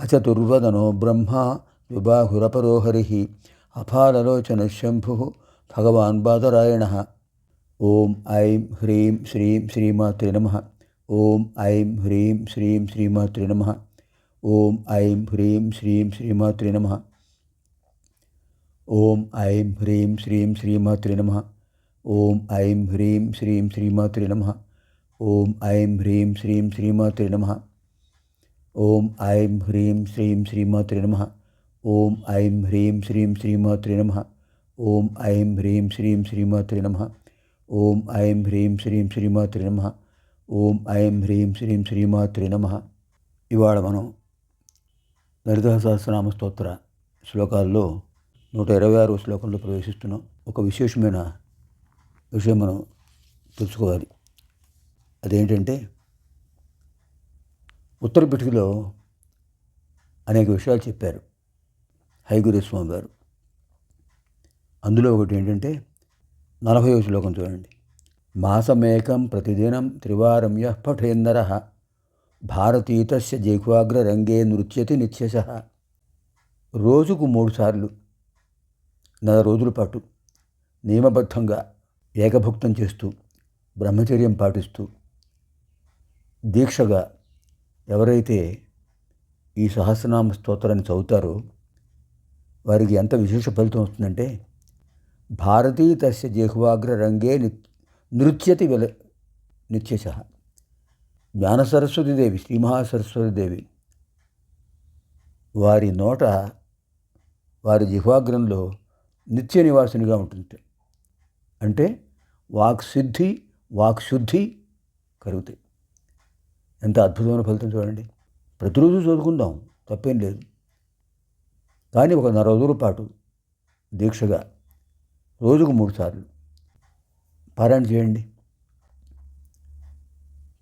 अचतुर्वदनो ब्रह्मा विबाहुरपरो हरिः अफाललोचनः शम्भुः भगवान् बादरायणः। ॐ ऐं ह्रीं श्रीं श्रीमात्रे नमः। ॐ ऐं ह्रीं श्रीं श्रीमात्रे नमः। ॐ ऐं ह्रीं श्रीं श्रीमात्रे नमः। ॐ ऐं ह्रीं श्रीं श्रीमात्रे नमः। ॐ ऐं ह्रीं श्रीं श्रीमात्रे नमः। ॐ ऐं ह्रीं श्रीं श्रीमात्रे नमः। ఓం ఐం హ్రీం శ్రీం శ్రీమాతృ నమ. ఓం ఐం హ్రీం శ్రీం శ్రీమాతృ నమ. ఓం ఐం హ్రీం శ్రీం శ్రీమాతృ నమ. ఓం ఐం హ్రీం శ్రీం శ్రీమాతృ నమ. ఓం ఐం హ్రీం శ్రీం శ్రీమాతృ నమ. ఇవాళ మనం లలిత సహస్రనామ స్తోత్ర శ్లోకాల్లో నూట ఇరవై ఆరు శ్లోకంలో ప్రవేశిస్తున్నాం. ఒక విశేషమైన విషయం మనం తెలుసుకోవాలి. అదేంటంటే ఉత్తర పిటికలో అనేక విషయాలు చెప్పారు. హైగురు స్వామి గారు. అందులో ఒకటి ఏంటంటే నలభై శ్లోకం చూడండి. మాసమేకం ప్రతిదినం త్రివారం యః పఠేందర భారతీతస్య జిహ్వాగ్రరంగే నృత్యతి నిత్యశ. రోజుకు మూడుసార్లు నెల రోజుల పాటు నియమబద్ధంగా ఏకభుక్తం చేస్తూ బ్రహ్మచర్యం పాటిస్తూ దీక్షగా ఎవరైతే ఈ సహస్రనామ స్తోత్రాన్ని చదువుతారో వారికి ఎంత విశేష ఫలితం వస్తుందంటే భారతీ తస్య జిహ్వాగ్ర రంగే నృత్యతి విల నిత్యశ. జ్ఞాన సరస్వతీదేవి శ్రీ మహాసరస్వతీదేవి వారి నోట వారి జిహ్వాగ్రంలో నిత్య నివాసినిగా ఉంటుంది. అంటే వాక్ సిద్ధి వాక్ శుద్ధి కలుగుతాయి. ఎంత అద్భుతమైన ఫలితం చూడండి. ప్రతిరోజు చదువుకుందాం తప్పేం లేదు. కానీ ఒక నెల రోజుల పాటు దీక్షగా రోజుకు మూడు సార్లు పారాయణ చేయండి.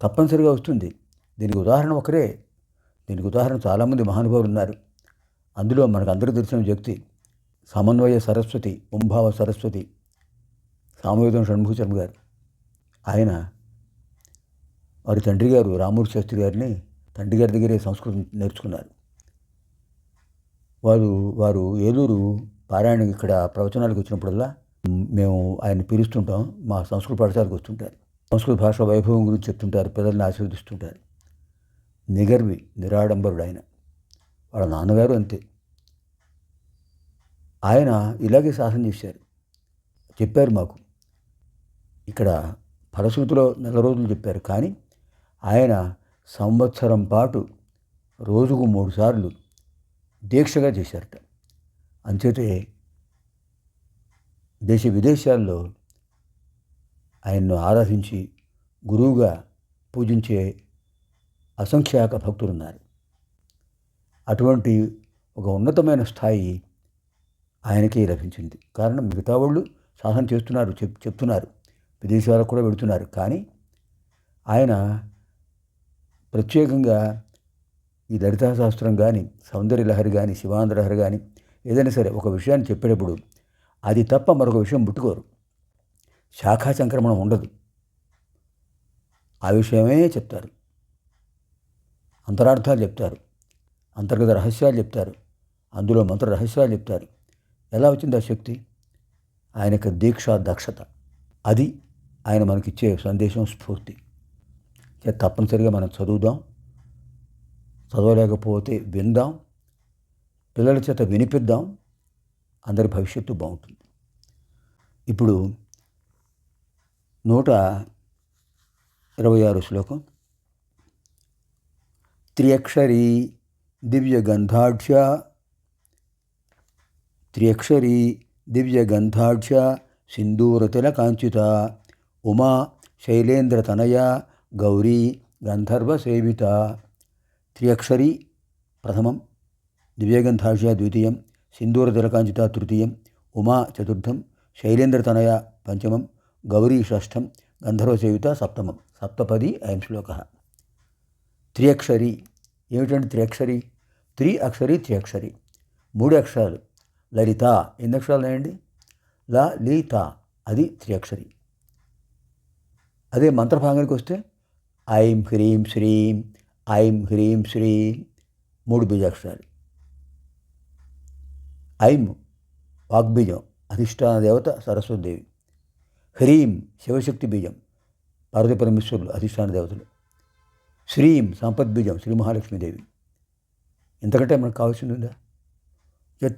తప్పనిసరిగా వస్తుంది. దీనికి ఉదాహరణ ఒకరే. దీనికి ఉదాహరణ చాలామంది మహానుభావులు ఉన్నారు. అందులో మనకు అందరికీ తెలిసిన వ్యక్తి సమన్వయ సరస్వతి ఉంభావ సరస్వతి సామవేదం షణ్ముఖచర్మ గారు. ఆయన వారి తండ్రి గారు రామూర్తి శాస్త్రి గారిని తండ్రి గారి దగ్గరే సంస్కృతం నేర్చుకున్నారు. వారు వారు ఏలూరు పారాయణ ఇక్కడ ప్రవచనాలకు వచ్చినప్పుడల్లా మేము ఆయన పిలుస్తుంటాం. మా సంస్కృత పాఠశాలకు వస్తుంటారు. సంస్కృత భాష వైభవం గురించి చెప్తుంటారు. పిల్లల్ని ఆశీర్వదిస్తుంటారు. నిగర్వి నిరాడంబరుడు ఆయన వాళ్ళ నాన్నగారు అంతే. ఆయన ఇలాగే శాసనం చేశారు. చెప్పారు మాకు. ఇక్కడ ఫలశ్రుతిలో నెల రోజులు చెప్పారు. కానీ ఆయన సంవత్సరం పాటు రోజుకు మూడుసార్లు దీక్షగా చేశారట. అంచేతే దేశ విదేశాల్లో ఆయన్ను ఆరాధించి గురువుగా పూజించే అసంఖ్యాక భక్తులున్నారు. అటువంటి ఒక ఉన్నతమైన స్థాయి ఆయనకే లభించింది. కారణం మిగతా వాళ్ళు సాధన చేస్తున్నారు చెప్ చెప్తున్నారు. విదేశాలకు కూడా వెళుతున్నారు. కానీ ఆయన ప్రత్యేకంగా ఈ లలితాశాస్త్రం కానీ సౌందర్య లహరి కానీ శివాంధ్రహరి కానీ ఏదైనా సరే ఒక విషయాన్ని చెప్పేటప్పుడు అది తప్ప మరొక విషయం ముట్టుకోరు. శాఖా సంక్రమణం ఉండదు. ఆ విషయమే చెప్తారు. అంతరార్థాలు చెప్తారు. అంతర్గత రహస్యాలు చెప్తారు. అందులో మంత్ర రహస్యాలు చెప్తారు. ఎలా వచ్చింది ఆ శక్తి? ఆయన యొక్క దీక్ష దక్షత. అది ఆయన మనకిచ్చే సందేశం స్ఫూర్తి. తప్పనిసరిగా మనం చదువుదాం. చదవలేకపోతే విందాం. పిల్లల చేత వినిపిద్దాం. అందరి భవిష్యత్తు బాగుంటుంది. ఇప్పుడు నూట ఇరవై ఆరు శ్లోకం. త్రియక్షరీ దివ్యగంధాఢ్య త్రియక్షరీ దివ్యగంధాఢ్య సింధూరతిలకాంచిత ఉమా శైలేంద్రతనయ గౌరీ గంధర్వసేవిత త్రియక్షరి ప్రథమం దివ్యగంధాష ద్వితీయం సింధూర తిలకాంచిత తృతీయం ఉమా చతుర్థం శైలేంద్రతనయ పంచమం గౌరీ షష్ఠం గంధర్వసేవిత సప్తమం. సప్తపది అయం శ్లోక. త్రియక్షరి. ఏమిటంటే త్రియక్షరి? త్రి అక్షరి త్రియక్షరి. మూడు అక్షరాలు. లలిత. ఎన్ని అక్షరాలు ఉన్నాయండి? ల లి త. అది త్రియక్షరి. అదే మంత్రభాగానికి వస్తే ఐం హ్రీం శ్రీం ఐం హ్రీం శ్రీం. మూడు బీజాక్షరాలు ఐం వాగ్బీజం అధిష్టాన దేవత సరస్వతిదేవి. హ్రీం శివశక్తి బీజం పార్వతీ పరమేశ్వరులు అధిష్టాన దేవతలు. శ్రీం సంపద్బీజం శ్రీ మహాలక్ష్మీదేవి ఎంతకంటే మనకు కావాల్సింది ఉందా? ఇక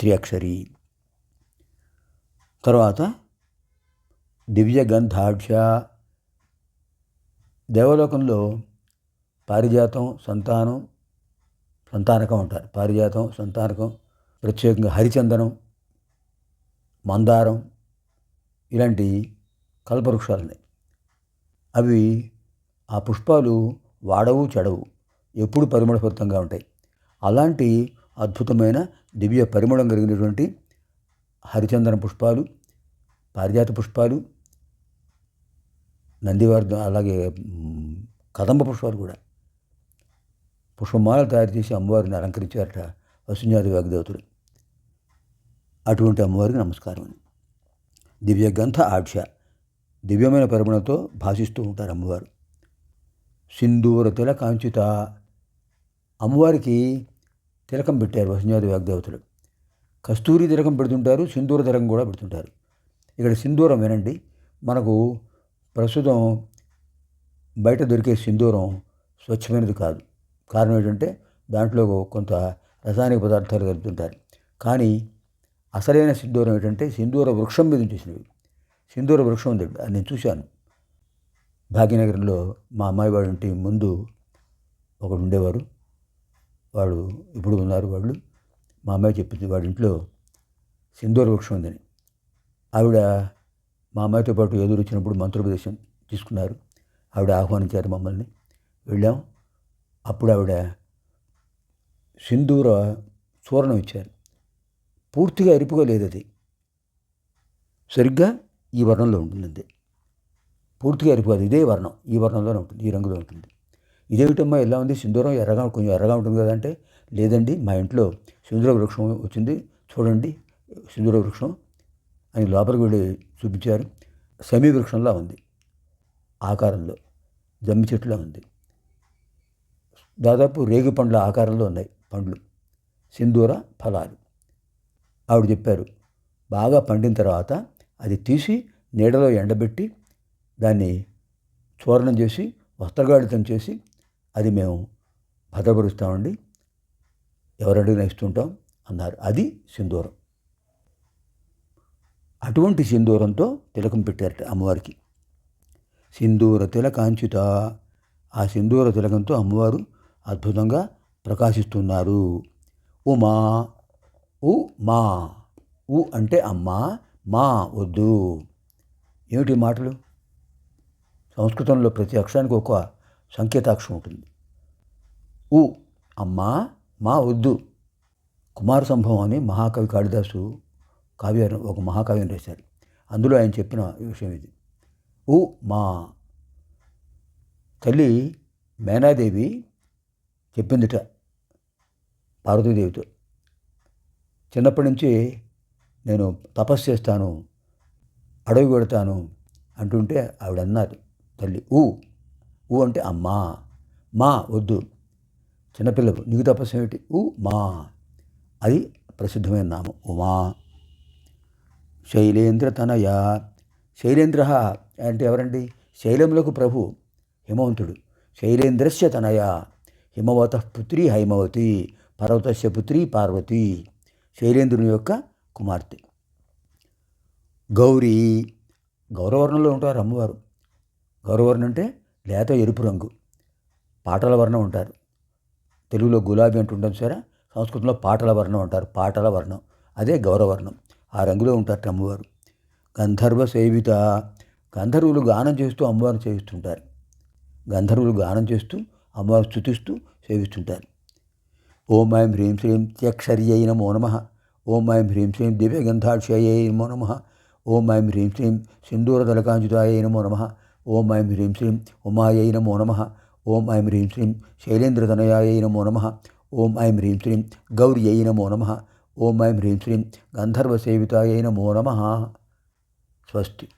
తర్వాత దివ్య దేవలోకంలో పారిజాతం సంతానం సంతానకం అంటారు. పారిజాతం సంతానకం ప్రత్యేకంగా హరిచందనం మందారం ఇలాంటి కల్పవృక్షాలు ఉన్నాయి అవి ఆ పుష్పాలు వాడవు చెడవు ఎప్పుడు పరిమళభరితంగా ఉంటాయి. అలాంటి అద్భుతమైన దివ్య పరిమళం కలిగినటువంటి హరిచందన పుష్పాలు పారిజాత పుష్పాలు నందివర్ధం అలాగే కదంబ పుష్పాలు కూడా. పుష్పమాలలు తయారు చేసి అమ్మవారిని అలంకరించారట వసుంజాది వాగ్దేవతుడు. అటువంటి అమ్మవారికి నమస్కారం. దివ్య గంధ ఆడ్ష దివ్యమైన పరిమళంతో భాషిస్తూ ఉంటారు అమ్మవారు. సింధూర తిలకాంచిత అమ్మవారికి తిలకం పెట్టారు వసుంజాది వాగ్దేవతలు కస్తూరి తిలకం పెడుతుంటారు సింధూర తిలకం కూడా పెడుతుంటారు. ఇక్కడ సింధూరం వినండి మనకు ప్రస్తుతం బయట దొరికే సింధూరం స్వచ్ఛమైనది కాదు. కారణం ఏంటంటే దాంట్లో కొంత రసాయనిక పదార్థాలు కలుపుతుంటారు. కానీ అసలైన సింధూరం ఏంటంటే సింధూర వృక్షం మీద చేసినవి సింధూర వృక్షం ఉంది. అది నేను చూశాను. భాగ్యనగరంలో మా అమ్మాయి వాడి ఇంటి ముందు ఒకడు ఉండేవారు. వాడు ఇప్పుడు ఉన్నారు వాళ్ళు. మా అమ్మాయి చెప్పింది వాడి ఇంట్లో సింధూర వృక్షం ఉందని. ఆవిడ మా అమ్మాయితో పాటు ఎదురు వచ్చినప్పుడు మంత్రోపదేశం తీసుకున్నారు. ఆవిడ ఆహ్వానించారు మమ్మల్ని. వెళ్ళాం. అప్పుడు ఆవిడ సింధూర చూర్ణం ఇచ్చారు. పూర్తిగా ఎరుపుగా లేదు అది. సరిగ్గా ఈ వర్ణంలో ఉంటుంది అంతే పూర్తిగా ఎరుపు కాదు ఇదే వర్ణం. ఈ వర్ణంలోనే ఉంటుంది ఈ రంగులో ఉంటుంది. ఇదేమిటమ్మా ఎలా ఉంది? సింధూరం ఎర్రగా కొంచెం ఎర్రగా ఉంటుంది కదా అంటే లేదండి మా ఇంట్లో సింధూర వృక్షం వచ్చింది. చూడండి సింధూర వృక్షం అని లోపలికి వెళ్ళి చూపించారు. సమీవృక్షంలా ఉంది. ఆకారంలో జమ్మి చెట్టులా ఉంది. దాదాపు రేగి పండ్ల ఆకారంలో ఉన్నాయి పండ్లు. సింధూర ఫలాలు. ఆవిడ చెప్పారు బాగా పండిన తర్వాత అది తీసి నీడలో ఎండబెట్టి దాన్ని చూర్ణం చేసి వస్త్రగాడితం చేసి అది మేము భద్రపరుస్తామండి. ఎవరడిగినా ఇస్తుంటాం అన్నారు. అది సింధూరం. అటువంటి సింధూరంతో తిలకం పెట్టారట అమ్మవారికి. సింధూర తిలకాంచిత ఆ సింధూర తిలకంతో అమ్మవారు అద్భుతంగా ప్రకాశిస్తున్నారు. ఉమా ఉ మా ఉ అంటే అమ్మ మా వద్దు. ఏమిటి మాటలు? సంస్కృతంలో ప్రతి అక్షరానికి ఒక సంకేతాక్షరం ఉంటుంది. ఉ అమ్మ మా వద్దు. కుమార సంభవం అని మహాకవి కాళిదాసు కావ్యం ఒక మహాకావ్యం రాశారు. అందులో ఆయన చెప్పిన విషయం ఇది. ఉ మా తల్లి మేనాదేవి చెప్పిందిట పార్వతీదేవితో. చిన్నప్పటి నుంచి నేను తపస్సు చేస్తాను అడవి పెడతాను అంటుంటే ఆవిడ అన్నారు తల్లి. ఊ ఊ అంటే అమ్మా మా వద్దు. చిన్నపిల్లలు నీకు తపస్సు ఏమిటి? ఊ మా అది ప్రసిద్ధమైన నామం. ఉమా శైలేంద్ర తనయ శైలేంద్ర అంటే ఎవరండి? శైలములకు ప్రభు హిమవంతుడు. శైలేంద్రస్య తనయ. హిమవత పుత్రి హైమవతి పర్వతస్య పుత్రి పార్వతి. శైలేంద్రుని యొక్క కుమార్తె. గౌరీ గౌరవర్ణంలో ఉంటారు అమ్మవారు. గౌరవర్ణం అంటే లేత ఎరుపు రంగు. పాటల వర్ణం ఉంటారు. తెలుగులో గులాబీ అంటుంటాం సరే? సంస్కృతంలో పాటల వర్ణం అంటారు. పాటల వర్ణం. అదే గౌరవర్ణం. ఆ రంగులో ఉంటారు అమ్మవారు. గంధర్వ సేవిత గంధర్వులు గానం చేస్తూ అమ్మవారిని సేవిస్తుంటారు. గంధర్వులు గానం చేస్తూ అమ్మవారిని స్థుతిస్తూ సేవిస్తుంటారు. ఓం ఐం హ్రీం శ్రీం త్యక్షర్యై నమో నమ. ఓం ఐం హ్రీం శ్రీం దివ్యగంధాక్షయై నమో నమ. ఓం ఐం హ్రీం శ్రీం సింధూరదలకాంచుతాయై నమో నమ. ఓం ఐం హ్రీం శ్రీం ఉమాయై నమో నమ. ఓం ఐం హ్రీం శ్రీం శైలేంద్రతనయాయై నమో నమ. ఓం ఐం హ్రీం శ్రీం గౌర్యై నమో నమ. ఓం ఐం హ్రీం శ్రీం గంధర్వసేవితాయై నమో నమ. స్వస్తి.